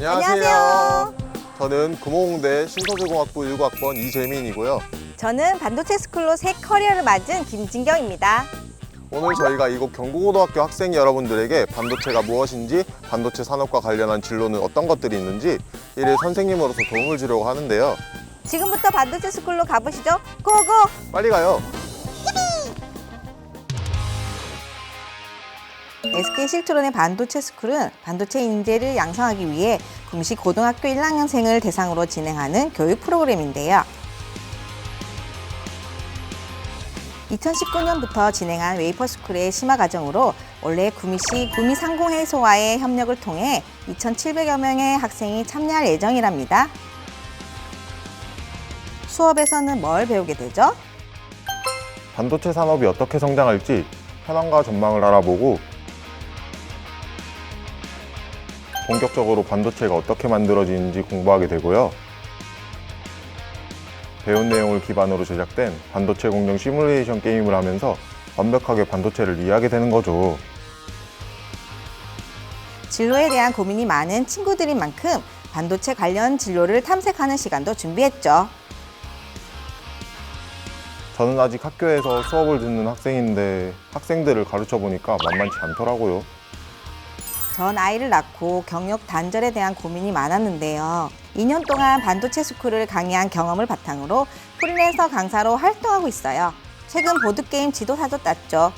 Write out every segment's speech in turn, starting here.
안녕하세요. 저는 금호공대 신서재공학부 1학번 이재민이고요. 저는 반도체 스쿨로 새 커리어를 맞은 김진경입니다. 오늘 저희가 이곳 경고고등학교 학생 여러분들에게 반도체가 무엇인지, 반도체 산업과 관련한 진로는 어떤 것들이 있는지 이를 선생님으로서 도움을 주려고 하는데요. 지금부터 반도체 스쿨로 가보시죠. 고고! 빨리 가요. SK 실트론의 반도체 스쿨은 반도체 인재를 양성하기 위해 금시 고등학교 1학년생을 대상으로 진행하는 교육 프로그램인데요. 2019년부터 진행한 웨이퍼 스쿨의 심화 과정으로 올해 구미시 구미상공회 소와의 협력을 통해 2,700여 명의 학생이 참여할 예정이랍니다. 수업에서는 뭘 배우게 되죠? 반도체 산업이 어떻게 성장할지 현황과 전망을 알아보고 본격적으로 반도체가 어떻게 만들어지는지 공부하게 되고요. 배운 내용을 기반으로 제작된 반도체 공정 시뮬레이션 게임을 하면서 완벽하게 반도체를 이해하게 되는 거죠. 진로에 대한 고민이 많은 친구들인 만큼 반도체 관련 진로를 탐색하는 시간도 준비했죠. 저는 아직 학교에서 수업을 듣는 학생인데 학생들을 가르쳐 보니까 만만치 않더라고요. 전 아이를 낳고 경력 단절에 대한 고민이 많았는데요. 2년 동안 반도체 스쿨을 강의한 경험을 바탕으로 프리랜서 강사로 활동하고 있어요. 최근 보드게임 지도사도 땄죠.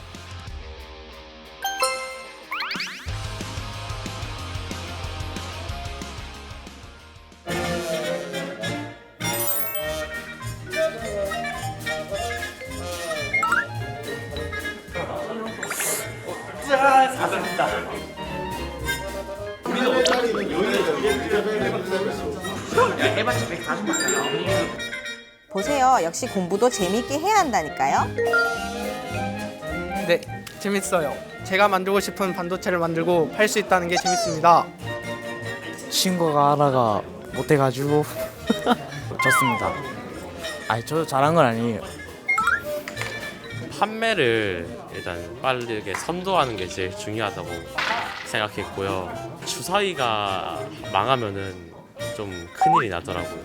보세요. 역시 공부도 재미있게 해야 한다니까요. 네, 재밌어요. 제가 만들고 싶은 반도체를 만들고 팔 수 있다는 게 재밌습니다. 친구가 하나가 못해가지고 졌습니다. 아니 저 잘한 건 아니에요. 판매를 일단 빠르게 선도하는 게 제일 중요하다고 생각했고요. 주사위가 망하면은 좀 큰일이 나더라고요.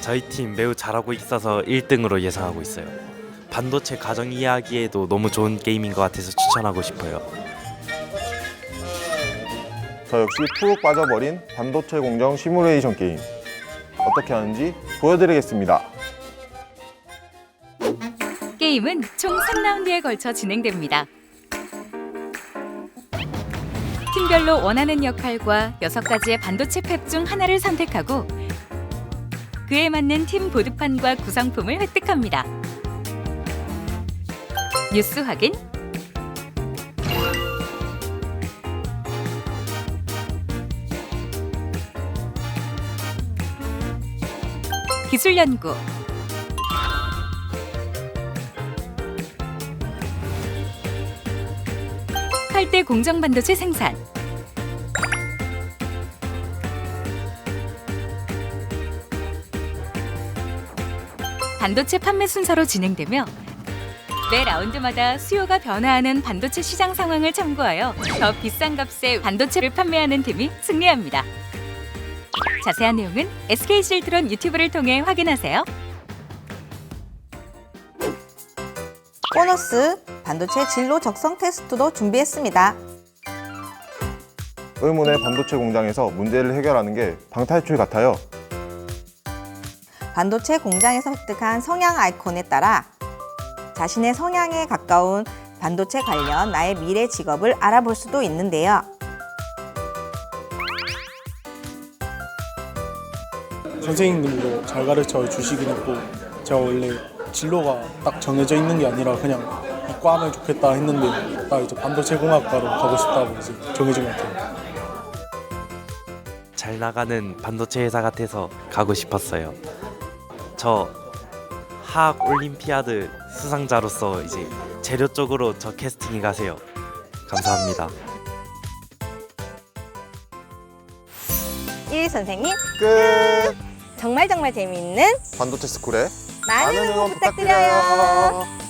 저희 팀 매우 잘하고 있어서 1등으로 예상하고 있어요. 반도체 가정 이야기에도 너무 좋은 게임인 것 같아서 추천하고 싶어요. 저 역시 푹 빠져버린 반도체 공정 시뮬레이션 게임 어떻게 하는지 보여드리겠습니다. 게임은 총 3라운드에 걸쳐 진행됩니다. 팀별로 원하는 역할과 6가지의 반도체 팩중 하나를 선택하고 그에 맞는 팀 보드판과 구성품을 획득합니다. 뉴스 확인 기술 연구 칼대 공정 반도체 생산 반도체 판매 순서로 진행되며 매 라운드마다 수요가 변화하는 반도체 시장 상황을 참고하여 더 비싼 값에 반도체를 판매하는 팀이 승리합니다. 자세한 내용은 SK 실트론 유튜브를 통해 확인하세요. 보너스 반도체 진로 적성 테스트도 준비했습니다. 의문의 반도체 공장에서 문제를 해결하는 게 방탈출 같아요. 반도체 공장에서 획득한 성향 아이콘에 따라 자신의 성향에 가까운 반도체 관련 나의 미래 직업을 알아볼 수도 있는데요. 선생님들도 잘 가르쳐 주시긴 했고 제가 원래 진로가 딱 정해져 있는 게 아니라 그냥 이과 하면 좋겠다 했는데 딱 이제 반도체 공학과로 가고 싶다고 이제 정해진 것 같아요. 잘 나가는 반도체 회사 같아서 가고 싶었어요. 저 화학 올림피아드 수상자로서 이제 재료 쪽으로 저 캐스팅이 가세요. 감사합니다. 1위 선생님 끝! 정말 정말 재미있는 반도체 스쿨에 많은 응원 부탁드려요.